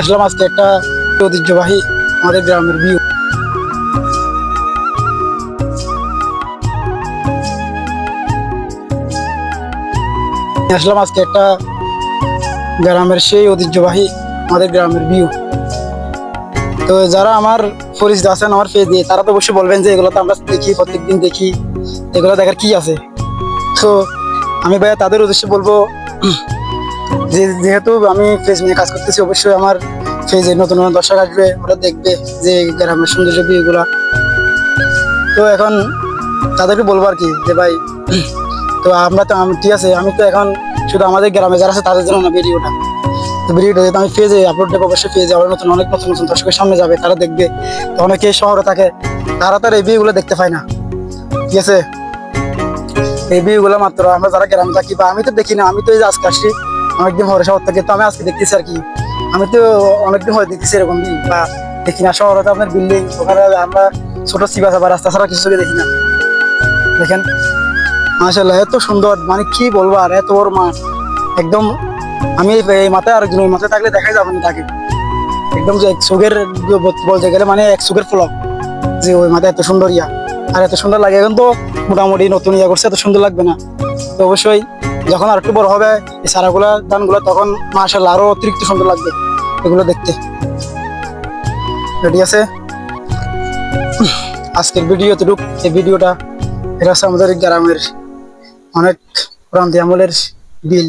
আসলাম আজকে একটা ঐতিহ্যবাহী আমাদের গ্রামের ভিউ আসলাম আজকে একটা গ্রামের সেই ঐতিহ্যবাহী আমাদের গ্রামের ভিউ তো যারা আমার পরিচিত আছেন, আমার ফেস দিয়ে, তারা তো অবশ্যই বলবেন যে এগুলো তো আমরা দেখি, প্রত্যেকদিন দেখি, এগুলো দেখার কি আছে? তো আমি ভাইয়া তাদের উদ্দেশ্যে বলব যে যেহেতু আমি ফেস নিয়ে কাজ করতেছি, অবশ্যই আমার ফেজে নতুন নতুন দর্শক আসবে, ওরা দেখবে যে গ্রামের সৌন্দর্য ভিউগুলা। তো এখন তাদেরকে বলব আর কি যে, ভাই, তো আমরা তো ঠিক আছে, আমি তো এখন শুধু আমাদের গ্রামে যারা আছে, তাদের জন্য না ভিডিওটা। তো ভিডিওটা যেহেতু আমি পেজে আপলোড দেবো, অবশ্যই পেজে আবার নতুন, অনেক নতুন নতুন দর্শকের সামনে যাবে, তারা দেখবে। তো অনেকে শহরে থাকে, তারা তার এই ভিউগুলো দেখতে পায় না। ঠিক আছে? এই ভিউগুলো মাত্র আমরা যারা গ্রামে থাকি, বা আমি তো দেখি না, আমি তো এই যে আজকে আসছি অনেকদিন হরে শহর থেকে, তো আমি আজকে দেখতেছি আর কি। আমি তো অনেকদিন হয়ে দেখতেছি এরকম বা দেখি না শহরে তো আপনার বিল্ডিং ওখানে আমরা ছোট সিবা চাপা রাস্তা ছাড়া কিছু দেখি না। দেখেন মাসাল্লাহ এত সুন্দর মানে কি বলব আর, এত বড় মাঠ। একদম, আমি এই মাথায় আরেকজন ওই মাথায় থাকলে দেখাই যাবে না তাকে। একদম যে এক সুগের বলতে গেলে মানে এক সুগের ফলক, যে ওই মাথায় এত সুন্দর ইয়া। আর এত সুন্দর লাগে এখন তো, মোটামুটি নতুন ইয়া করছে, এত সুন্দর লাগবে না। তো অবশ্যই যখন আর একটু বড় হবে, এই সারাগুলা ধানগুলো, তখন মাসাল আরও অতিরিক্ত সুন্দর লাগবে এগুলো দেখতে। রেডি আছে? আজকের ভিডিও এতটুক। এই ভিডিওটা এটা হচ্ছে আমাদের গ্রামের অনেক প্রান্তি আমলের বিল,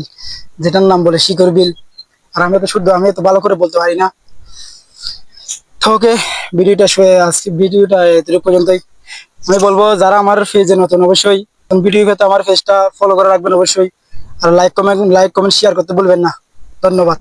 যেটার নাম বলে শিকর বিল। আর আমি তো শুদ্ধ, আমি তো ভালো করে বলতে পারি না। তো ওকে ভিডিওটা শুয়ে, আজকে ভিডিওটা এতটুকু পর্যন্তই। আমি বলব, যারা আমার পেজে নতুন, অবশ্যই। ভিডিও পেতে আমার পেজটা ফলো করে রাখবেন অবশ্যই। আর like comment like comment share করতে ভুলবেন না। ধন্যবাদ।